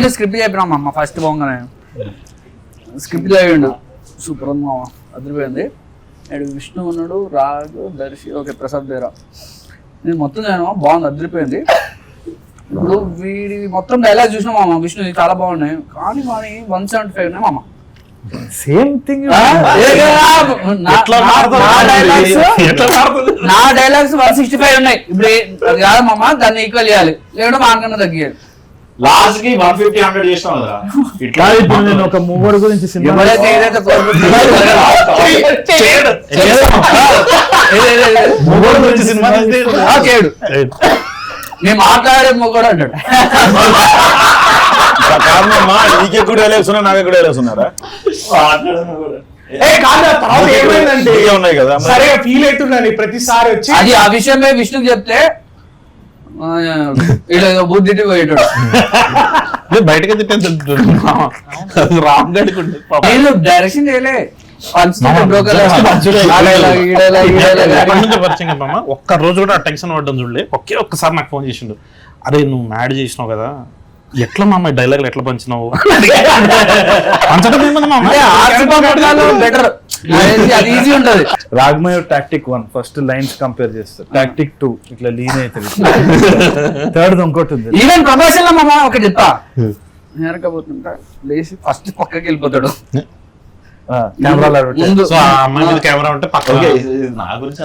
నేను స్క్రిప్ట్ చెప్పినా అమ్మ ఫస్ట్ పోగానే. స్క్రిప్ట్ చదివిండు సూపర్ ఉంది మామ. అదిరిపోయింది. నేడు విష్ణు ఉన్నాడు రాజు దర్శి ఓకే ప్రసాద్ బేరా. నేను మొత్తం నేను బాగుంది అదిరిపోయింది. ఇప్పుడు వీడి మొత్తం డైలాగ్ చూసినా మామ విష్ణు చాలా బాగున్నాయి. కానీ వాడి వన్ సెవెంటీ ఫైవ్ ఉన్నాయి మామ. Same thing? నా- డైలాగ్స్ వన్ సిక్స్టీ ఫైవ్ ఉన్నాయి. ఇప్పుడు అది కాదు మామ దాన్ని ఈక్వల్ చేయాలి. లేకుంటే మాకన్నా తగ్గియాలి. లాస్ట్కి వన్ ఫిఫ్టీ హండ్రెడ్ చేసినావు కదా. ఇట్లా కాదు ఇప్పుడు నేను ఒక మూవర్ గురించి సినిమా గురించి చేయడు నేను మాట్లాడే మొగడు నీకే కూడా వేలేస్తున్నా నాకే కూడా. తర్వాత ఏమైందంటే ఉన్నాయి కదా మరి. సరే ఫీల్ అవుతున్నాను ప్రతిసారి వచ్చి అది ఆ విషయమే విష్ణుకి చెప్తే వీడు బుద్ధి పోయేటాడు. బయటకి తిట్టే రామ్ గడికి ఉండేది పాపం. నేను డైరెక్షన్ చేయలే ఒక్క రోజు కూడా టెన్షన్ పడ్డం చూడలే. ఒకే ఒక్కసారి నాకు ఫోన్ చేసిండు. అరే నువ్వు మ్యాడ్ చేసినావు కదా. ఎట్లా మామ డైలాగ్ ఎట్లా పంచినావు? పంచడం బెటర్ అది ఈజీ ఉంటది. రాగమయ tactic one first lines compare చేస్తారు. టాక్టిక్ టూ ఇట్లా లీన్ అవుతుంది థర్డ్ ఇంకోటి ఉంది. ఈవెన్ ప్రమోషన్లో మామ ఒకటి చెప్తా నేరకపోతుంటా. లేచి ఫస్ట్ పక్కకి వెళ్ళిపోతాడు. కెమెరాలో ముందు సో ఆ అమ్మాయి మీద కెమెరా ఉంటే ఇది నా గురించి